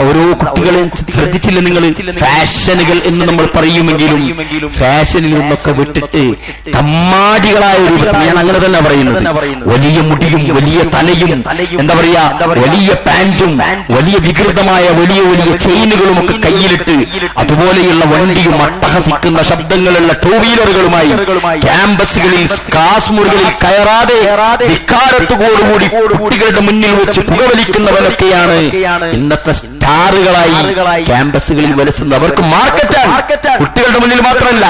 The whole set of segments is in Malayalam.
ഓരോ കുട്ടികളെ ശ്രദ്ധിച്ചില്ല നിങ്ങൾ ഫാഷനുകൾ എന്ന് നമ്മൾ പറയുമെങ്കിലും ഫാഷനിൽ നിന്നൊക്കെ വിട്ടിട്ട് തമ്മാടികളായ രൂപത്തിൽ ഞാൻ അങ്ങനെ തന്നെ പറയുന്നത്. വലിയ മുടിയും വലിയ തലയും എന്താ പറയാ വലിയ പാന്റും വലിയ വികൃതമായ വലിയ വലിയ ചെയിനുകളും ഒക്കെ കയ്യിലിട്ട് അതുപോലെയുള്ള വണ്ടിയും അട്ടഹസിക്കുന്ന ശബ്ദങ്ങളുള്ള ടൂ വീലറുകളുമായി ക്യാമ്പസുകളിൽ ക്ലാസ് മുറികളിൽ കയറാതെ ധിക്കാരത്തോടുകൂടി കുട്ടികളുടെ മുന്നിൽ വെച്ച് പുകവലിക്കുന്നവരൊക്കെയാണ് ഇന്നത്തെ സ്റ്റാറുകളായി ക്യാമ്പസുകളിൽ വലസുന്നത് അവർക്ക് മാർക്കറ്റാണ് കുട്ടികളുടെ മുന്നിൽ മാത്രമല്ല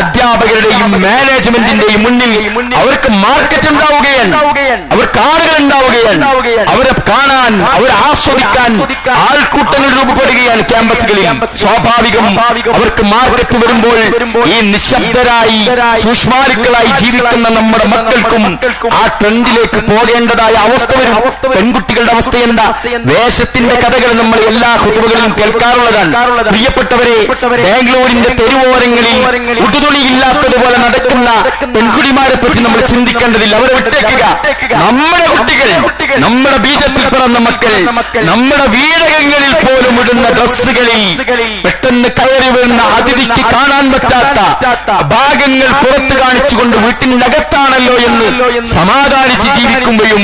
അധ്യാപകരുടെയും മാനേജ്മെന്റിന്റെയും മുന്നിൽ അവർക്ക് മാർക്കറ്റ് ഉണ്ടാവുകയാണ്. അവർക്ക് ആളുകൾ ഉണ്ടാവുകയാണ്. അവരെ കാണാൻ അവരെ ആസ്വദിക്കാൻ ആൾക്കൂട്ടങ്ങൾ രൂപപ്പെടുകയാണ് ക്യാമ്പസുകളിൽ. സ്വാഭാവികം അവർക്ക് മാർക്കറ്റ് വരുമ്പോൾ ഈ നിശബ്ദരായി സൂക്ഷ്മാലുക്കളായി ജീവിക്കുന്ന നമ്മുടെ മക്കൾക്കും ആ ട്രെൻഡിലേക്ക് പോകേണ്ടതായ അവസ്ഥ വരും. പെൺകുട്ടികളുടെ അവസ്ഥ എന്താ? വേഷത്തിന്റെ കഥകൾ നമ്മൾ എല്ലാ കുത്തുകളിലും കേൾക്കാറുള്ളതാണ്. പ്രിയപ്പെട്ടവരെ ബാംഗ്ലൂരിന്റെ തെരുവോരങ്ങളിൽ ഉടുതുണിയില്ലാത്തതുപോലെ നടക്കുന്ന പെൺകുടിമാരെ പറ്റി നമ്മൾ ചിന്തിക്കേണ്ടതില്ല. അവരെ വിട്ടേക്കുക. നമ്മുടെ കുട്ടികൾ നമ്മുടെ ബീജത്തിൽ പിറന്ന മക്കൾ നമ്മുടെ വീടകങ്ങളിൽ പോലും ഇടുന്ന ഡ്രസ്സുകളിൽ പെട്ടെന്ന് കയറി വീഴുന്ന അതിഥിക്ക് കാണാൻ പറ്റാത്ത ഭാഗങ്ങൾ പുറത്ത് കാണിച്ചുകൊണ്ട് വീട്ടിനകത്താണല്ലോ എന്ന് സമാധാനിച്ച് ജീവിക്കുമ്പോഴും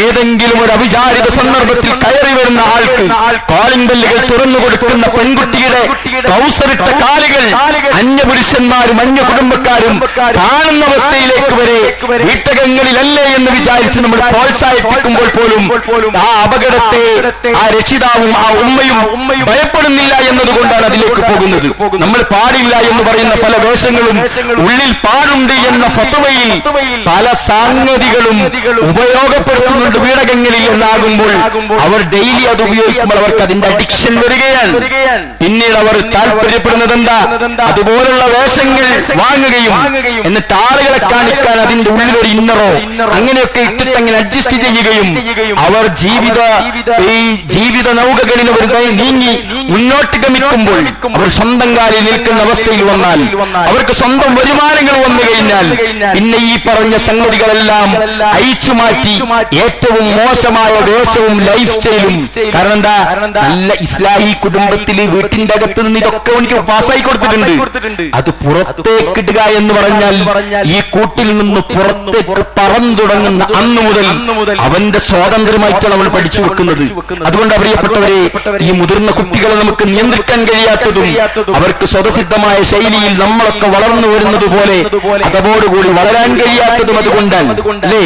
ഏതെങ്കിലും ഒരു അവിചാരിത സന്ദർഭത്തിൽ കയറി വരുന്ന ആൾക്ക് കോളിംഗ് ബെല്ലുകൾ തുറന്നു കൊടുക്കുന്ന പെൺകുട്ടിയുടെ ട്രൗസറിട്ട കാലുകൾ അന്യപുരുഷന്മാരും അന്യ കുടുംബക്കാരും കാണുന്ന അവസ്ഥയിലേക്ക് വരെ വീട്ടകങ്ങളിലല്ലേ എന്ന് വിചാരിച്ച് നമ്മൾ പ്രോത്സാഹിപ്പിക്കുമ്പോൾ പോലും ആ അപകടത്തെ ആ രക്ഷിതാവും ആ ഉമ്മയും ഭയപ്പെടുന്നില്ല എന്നതുകൊണ്ടാണ് അതിലേക്ക് പോകുന്നത്. നമ്മൾ പാടില്ല എന്ന് പറയുന്ന പല വേഷങ്ങളും ഉള്ളിൽ പാടുണ്ട് എന്ന ഫത്തുവയിൽ പല സാങ്കതികളും ഉപയോഗപ്പെടുത്തുന്നുണ്ട് വീടകങ്ങളിൽ എന്നാകുമ്പോൾ അവർ ഡെയിലി അത് ഉപയോഗിക്കുമ്പോൾ അവർക്ക് അതിന്റെ അഡിക്ഷൻ വരികയാണ്. പിന്നീട് അവർ താല്പര്യപ്പെടുന്നത് എന്താ അതുപോലുള്ള വേഷങ്ങൾ വാങ്ങുകയും എന്നിട്ട് ആളുകളെ കാണിക്കാൻ അതിന്റെ ഉള്ളിൽ ഒരു ഇന്നറോ അങ്ങനെയൊക്കെ ഇട്ടിട്ട് അങ്ങനെ അഡ്ജസ്റ്റ് ചെയ്യുകയും അവർ ജീവിത ഈ ജീവിത നൗകകളിൽ അവർ നീങ്ങി മുന്നോട്ട് ഗമിക്കുമ്പോൾ അവർ സ്വന്തം കാലിൽ നിൽക്കുന്ന അവസ്ഥയിൽ വന്നാൽ അവർക്ക് സ്വന്തം വരുമാനങ്ങൾ വന്നു കഴിഞ്ഞാൽ പിന്നെ ഈ പറഞ്ഞ സംഗതികളെല്ലാം അയച്ചു മാറ്റി ഏറ്റവും മോശമായ വേഷവും ലൈഫ് സ്റ്റൈലും കാരണം എന്താ? നല്ല ഇസ്ലാഹി കുടുംബത്തിൽ വീട്ടിന്റെ അകത്ത് നിന്ന് ഇതൊക്കെ എനിക്ക് പാസ്സായി കൊടുത്തിട്ടുണ്ട്. അത് പുറത്തേക്കിടുക എന്ന് പറഞ്ഞാൽ ഈ കൂട്ടിൽ നിന്ന് പുറത്തേക്ക് പറന്നു തുടങ്ങുന്ന അന്നു മുതൽ അവന്റെ സ്വാതന്ത്ര്യമായിട്ടാണ് അവൾ പഠിച്ചു വെക്കുന്നത്. അതുകൊണ്ട് പ്രിയപ്പെട്ടവരെ ഈ മുതിർന്ന കുട്ടികളെ നമുക്ക് നിയന്ത്രിക്കാൻ കഴിയാത്തതും അവർക്ക് സ്വതസിദ്ധമായ ശൈലിയിൽ നമ്മളൊക്കെ വളർന്നു വരുന്നത് പോലെ അതോടുകൂടി വളരാൻ കഴിയാത്തതും അതുകൊണ്ടാണ്. അല്ലേ?